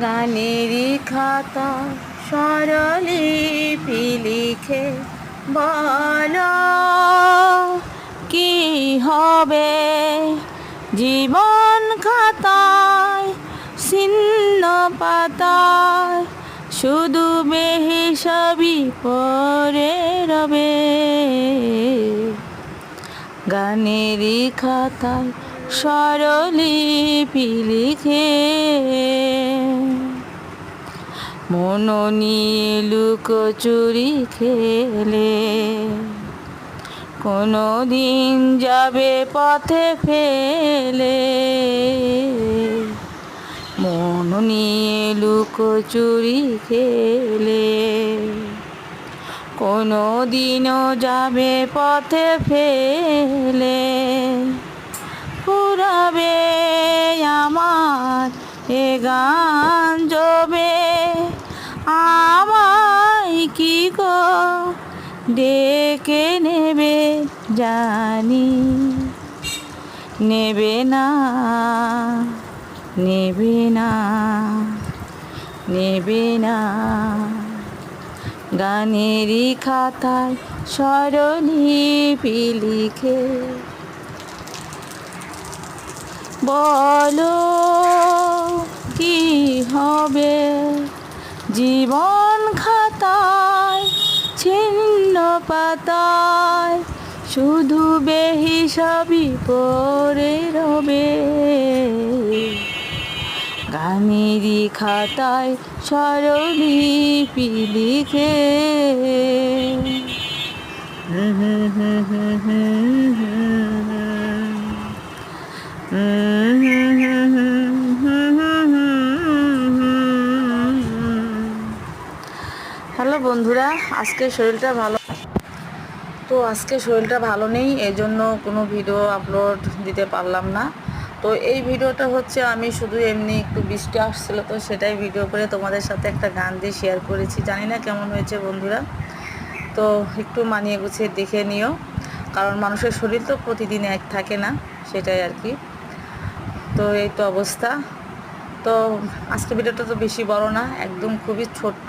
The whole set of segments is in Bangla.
গানেরই খাতা সরলিপি লিখে বল, কি হবে? জীবন খাতায়, ছিন্ন পাতায়, শুধু বেহিসাবি পরে রবে। গানেরই খাতায় স্বরলিপি লিখে মন নিয়ে লুকোচুরি খেলে। কোনো দিন যাবে পথে ফেলে। মন নিয়ে লুকোচুরি খেলে। কোনো দিনও যাবে পথে ফেলে। পুরাবে আমার এ গান। কি গো? ডেকে নেবে, জানি। নেবে না নেবে না নেবে না। গানেরই খাতায় স্মরণিপি লিখে বলো কি হবে? জীবন পাতায় শুধু বেহিসাবি পরে রবে। গানেরই খাতায় স্বরলিপি লিখে। হ্যালো বন্ধুরা আজকে শরীরটা ভালো তো আজকে শরীরটা ভালো নেই এই জন্য কোনো ভিডিও আপলোড দিতে পারলাম না। তো এই ভিডিওটা হচ্ছে আমি শুধু এমনি একটু বৃষ্টি আসছিল তো সেটাই ভিডিও করে তোমাদের সাথে একটা গান দিয়ে শেয়ার করেছি। জানি না কেমন হয়েছে বন্ধুরা। তো একটু মানিয়ে গুছিয়ে দেখে নিও। কারণ মানুষের শরীর তো প্রতিদিন এক থাকে না, সেটাই আর কি। তো এই তো অবস্থা। তো আজকে ভিডিওটা তো বেশি বড় না, একদম খুবই ছোট্ট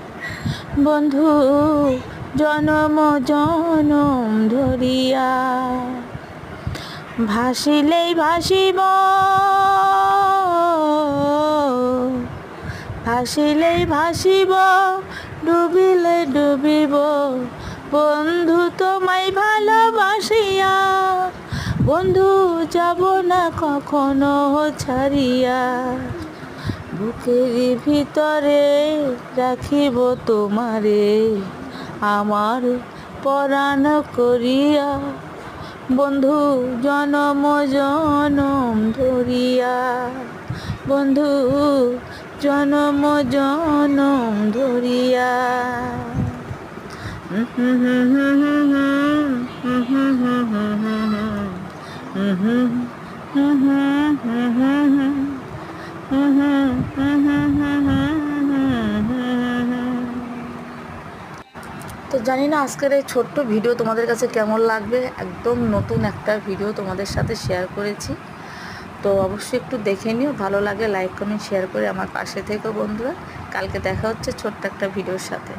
বন্ধু, জনম জনম ধরিয়া। ভাসিলেই ভাসিব ভাসিলেই ভাসিব, ডুবিলে ডুবিব। বন্ধু তোমায় ভালোবাসিয়া, বন্ধু যাব না কখনো ছাড়িয়া। বুকের ভিতরে রাখিব তোমারে। আমার পরাণ করিয়া, বন্ধু জনম জনম ধরিয়া, বন্ধু জনম জনম ধরিয়া। হুম তো জানি না আজকের এই ছোট্ট ভিডিও তোমাদের কাছে কেমন লাগবে। একদম নতুন একটা ভিডিও তোমাদের সাথে শেয়ার করেছি। তো অবশ্যই একটু দেখে নিও, ভালো লাগে লাইক কমেন্ট শেয়ার করে আমার পাশে থেকে বন্ধুরা। কালকে দেখা হচ্ছে ছোট্ট একটা ভিডিওর সাথে।